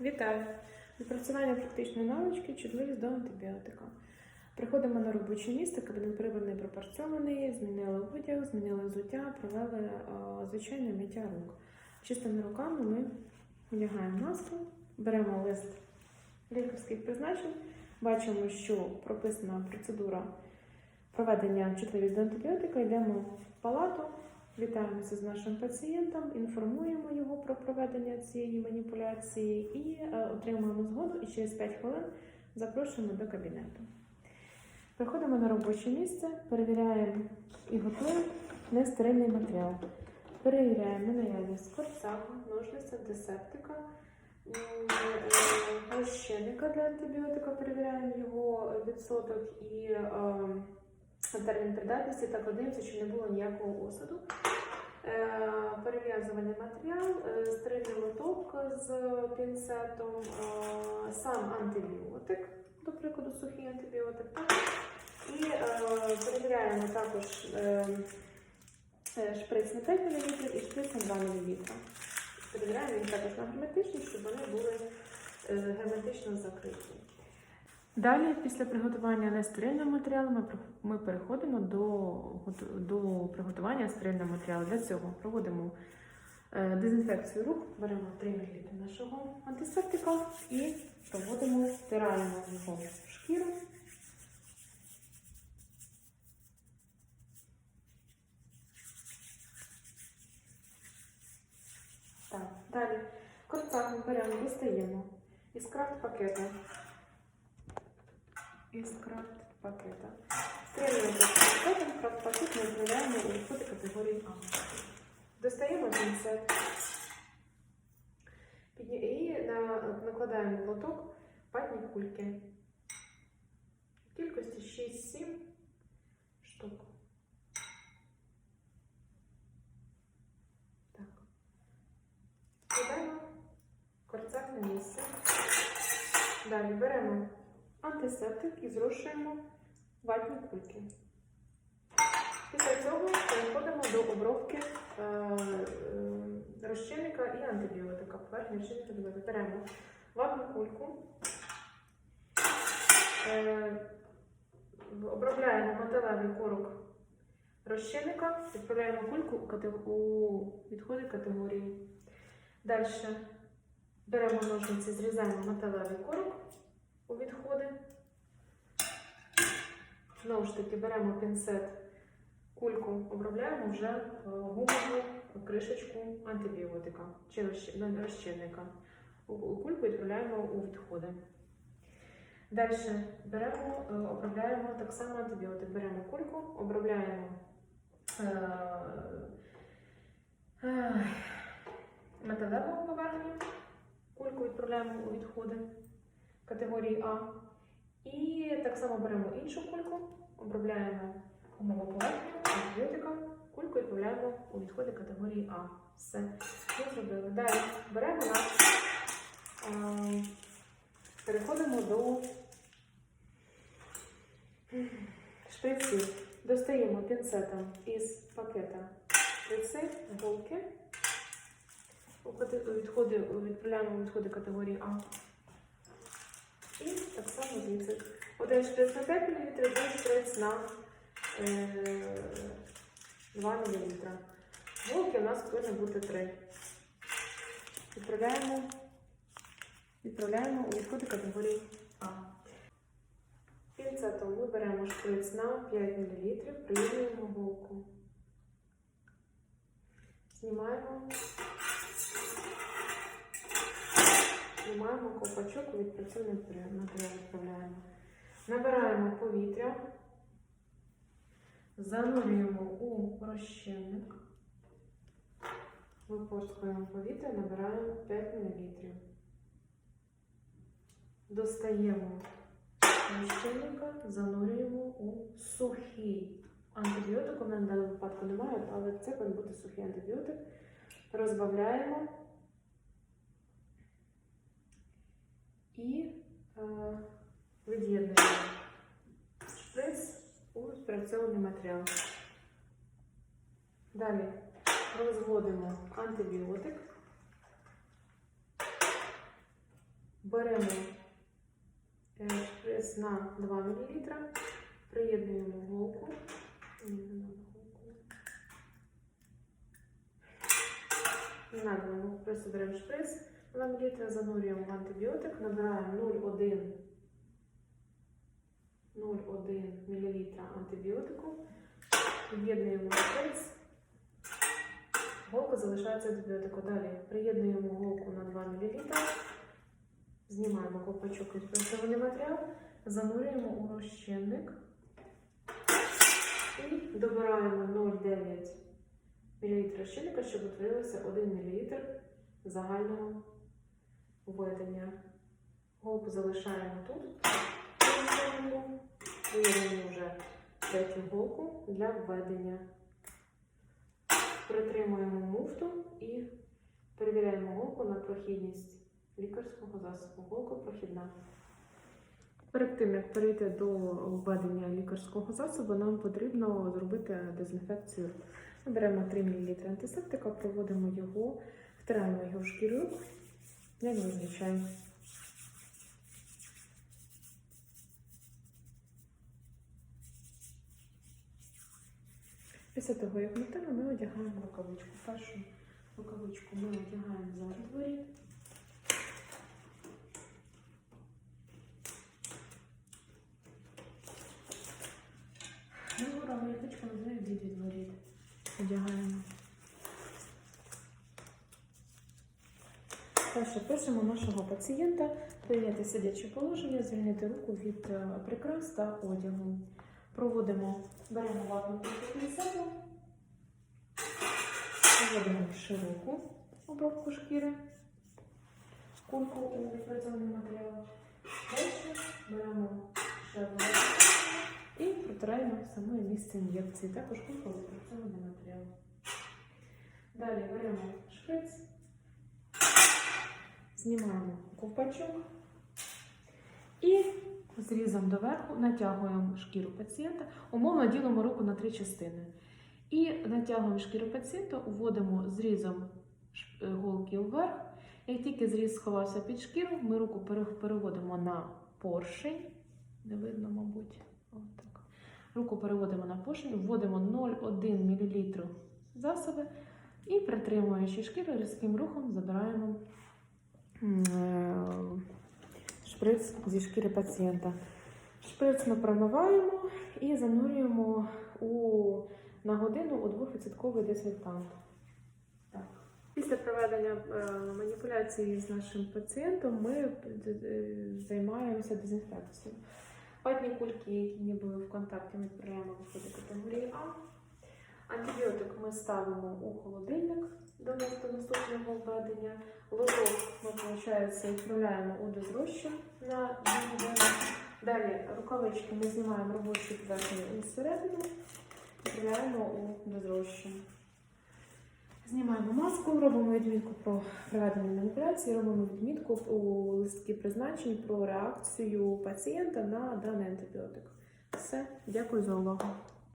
Вітаю! Відпрацювання практичної навички, чутливість до антибіотика. Приходимо на робоче місце, кабінет прибраний, пропорцьований, змінили одяг, змінили взуття, провели е, звичайне миття рук. Чистими руками ми одягаємо маску, беремо лист лікарських призначень, бачимо, що прописана процедура проведення чутливість до антибіотика, йдемо в палату, Вітаємося з нашим пацієнтом, інформуємо його про проведення цієї маніпуляції і е, отримуємо згоду і через 5 хвилин запрошуємо до кабінету. Приходимо на робоче місце, перевіряємо і готуємо нестерильний матеріал. Перевіряємо наявність корсаку, ножниць, антисептика, м, е, розчинника для антибіотика, перевіряємо його відсоток і е, термін придатності та подивимося, чи не було ніякого осаду. Е, Перев'язувальний матеріал, е, стерильний лоток з пінцетом, е, сам антибіотик, до прикладу, сухий антибіотик. І перевіряємо також шприц на 5 мл і шприц на 2 мл. Перевіряємо їх також на герметичність, щоб вони були герметично закриті. Далі, після приготування нестерильного матеріалу, ми, переходимо до, до приготування стерильного матеріалу. Для цього проводимо е, дезінфекцію рук, беремо 3 мл нашого антисептика і проводимо, стираємо його шкіру. Так, далі. Корпак ми беремо, достаємо із крафт пакета із крафт пакета. Стрілюємо пакетом, крафт пакет ми відправляємо у відходи категорії А. Достаємо пінцет і на, накладаємо в лоток ватні кульки. В кількості 6-7 штук. Так. Кладаємо корцак на місце. Далі беремо антисептик і зрошуємо ватні кульки. Після цього переходимо до обробки е, е, розчинника і антибіотика. Поверхні розчинника антибіотика. Беремо ватну кульку, е, обробляємо металевий корок розчинника, відправляємо кульку у відходи категорії. Далі беремо ножниці, зрізаємо металевий корок у відходи. Знову ж таки, беремо пінцет, кульку, обробляємо вже е, гумову кришечку антибіотика чи ну, розчинника. Кульку відправляємо у відходи. Далі беремо, е, обробляємо так само антибіотик. Беремо кульку, обробляємо е, металеву поверхню, кульку відправляємо у відходи категорії А. І так само беремо іншу кульку, обробляємо умову поверхню, антибіотика, кульку і відправляємо у відходи категорії А. Все, ми зробили. Далі беремо наш, переходимо до шприців. Достаємо пінцетом із пакета шприци, голки. Відходи, відправляємо у відходи категорії А. І так само звідси. Один шприц на 5 мл, один шприц на е, 2 мл. Голки у нас повинно бути 3. Відправляємо, відправляємо у відходи категорії А. Пінцетом ми беремо шприц на 5 мл, приєднуємо голку. Знімаємо. Знімаємо ковпачок у відпрацьований матеріал відправляємо. Набираємо повітря, занурюємо у розчинник, випорскуємо повітря, набираємо 5 мл. Достаємо розчинника, занурюємо у сухий антибіотик. У мене в даному випадку немає, але це бути сухий антибіотик. Розбавляємо. І е, від'єднуємо шприц у спрацьований матеріал. Далі розводимо антибіотик. Беремо е, шприц на 2 мл, приєднуємо голку. Нам просто беремо шприц. 2 мл, занурюємо в антибіотик, набираємо 0,1 0,1 мл антибіотику, об'єднуємо шприц, голка залишається антибіотику. Далі приєднуємо голку на 2 мл, знімаємо ковпачок від працьований матеріал, занурюємо у розчинник. І добираємо 0,9 мл розчинника, щоб утворилося 1 мл загального введення. Голку залишаємо тут. Виявимо вже третю голку для введення. Притримуємо муфту і перевіряємо голку на прохідність лікарського засобу. Голка прохідна. Перед тим, як перейти до введення лікарського засобу, нам потрібно зробити дезінфекцію. Беремо 3 мл антисептика, проводимо його, втираємо його в шкіру, як зазвичай. Після того, як ми втираємо, ми одягаємо рукавичку. Першу рукавичку ми одягаємо за дворі. Другу рукавичку ми від відворіт. Одягаємо. Перше пишемо нашого пацієнта прийняти сидяче положення, звільнити руку від е, прикрас та одягу. Проводимо, беремо ватну пінцету, проводимо широку обробку шкіри, кульку у відпрацьований матеріал. Далі беремо ще і протираємо саме місце ін'єкції, також кульку у відпрацьований матеріал. Далі беремо шприц. Знімаємо ковпачок і зрізом доверху натягуємо шкіру пацієнта, умовно ділимо руку на три частини. І натягуємо шкіру пацієнта, вводимо зрізом е, голки вверх. Як тільки зріз сховався під шкіру, ми руку переводимо на поршень. Не видно, мабуть. Отак. Руку переводимо на поршень, вводимо 0,1 мл засоби і притримуючи шкіру різким рухом забираємо шприц зі шкіри пацієнта. Шприц ми промиваємо і занурюємо у, на годину у 2% дезінфектант. Після проведення е, маніпуляції з нашим пацієнтом ми е, займаємося дезінфекцією. Ватні кульки, які не в контакті, ми відправляємо виходи категорії А. Антибіотик ми ставимо у холодильник до нас- до наступного введення. Лоток ми, виходить, відправляємо у дозрощу на 2 години. Далі рукавички ми знімаємо робочу поверхню і всередину, відправляємо у дозрощу. Знімаємо маску, робимо відмітку про проведення маніпуляції, робимо відмітку у листки призначень про реакцію пацієнта на даний антибіотик. Все, дякую за увагу.